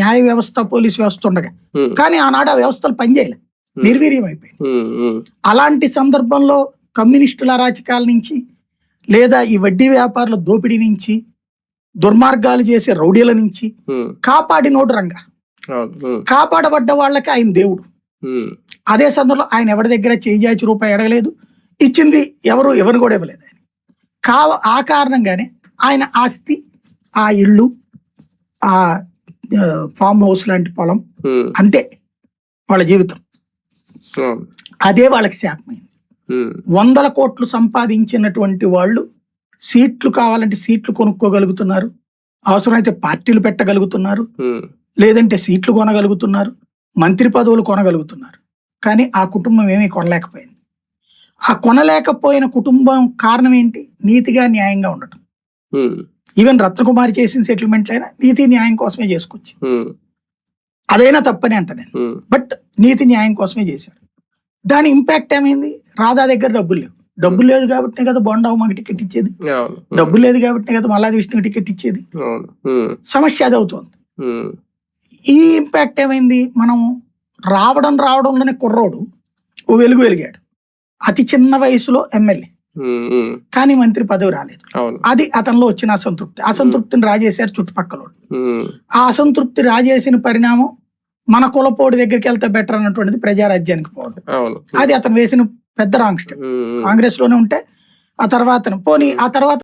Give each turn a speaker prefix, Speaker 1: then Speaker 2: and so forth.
Speaker 1: న్యాయ వ్యవస్థ పోలీస్ వ్యవస్థ ఉండగా. కానీ ఆనాడు ఆ వ్యవస్థలు పనిచేయలే నిర్వీర్యం అయిపోయింది అలాంటి సందర్భంలో కమ్యూనిస్టుల అరాచకాల నుంచి లేదా ఈ వడ్డీ వ్యాపారుల దోపిడీ నుంచి దుర్మార్గాలు చేసే రౌడీల నుంచి కాపాడినోడు రంగ. కాపాడబడ్డ వాళ్ళకి ఆయన దేవుడు. అదే సందర్భంలో ఆయన ఎవరి దగ్గర చేయి చాచి రూపాయి అడగలేదు. ఇచ్చింది ఎవరు ఎవరు కూడా ఇవ్వలేదు ఆయన. కావ ఆ కారణంగానే ఆయన ఆస్తి ఆ ఆ ఆ, ఫామ్ హౌస్ లాంటి పొలం అంతే వాళ్ళ జీవితం. అదే వాళ్ళకి శాపమైంది. వందల కోట్లు సంపాదించినటువంటి వాళ్ళు సీట్లు కావాలంటే సీట్లు కొనుక్కోగలుగుతున్నారు. అవసరమైతే పార్టీలు పెట్టగలుగుతున్నారు. లేదంటే సీట్లు కొనగలుగుతున్నారు. మంత్రి పదవులు కొనగలుగుతున్నారు. కానీ ఆ కుటుంబం ఏమీ కొనలేకపోయింది. ఆ కొనలేకపోయిన కుటుంబం కారణం ఏంటి? నీతిగా న్యాయంగా ఉండటం. ఈవెన్ రత్నకుమారి చేసిన సెటిల్మెంట్లైనా నీతి న్యాయం కోసమే చేసుకొచ్చి
Speaker 2: ఉమ్,
Speaker 1: అదైనా తప్పని అంట నేను. బట్ నీతి న్యాయం కోసమే చేశారు. దాని ఇంపాక్ట్ ఏమైంది? రాధా దగ్గర డబ్బులు లేవు. డబ్బులు లేదు కాబట్టి కదా బొండావు మాకు టికెట్ ఇచ్చేది. డబ్బులు లేదు కాబట్టి కదా మల్లాది విష్ణుకి టికెట్ ఇచ్చేది. సమస్య అది అవుతుంది. ఈ ఇంపాక్ట్ ఏమైంది? మనం రావడం రావడంలోనే కుర్రోడు ఓ వెలుగు వెలిగాడు. అతి చిన్న వయసులో ఎమ్మెల్యే కానీ మంత్రి పదవి రాలేదు. అది అతనిలో వచ్చిన అసంతృప్తి. అసంతృప్తిని రాజేశారు చుట్టుపక్కల ఆ అసంతృప్తి రాజేసిన పరిణామం మన కులపోడి దగ్గరికి వెళ్తే బెటర్ అన్నటువంటిది ప్రజారాజ్యానికి పోవడం. అది అతను వేసిన పెద్ద రాంగ్ స్టెప్. కాంగ్రెస్లోనే ఉంటే ఆ తర్వాత పోనీ ఆ తర్వాత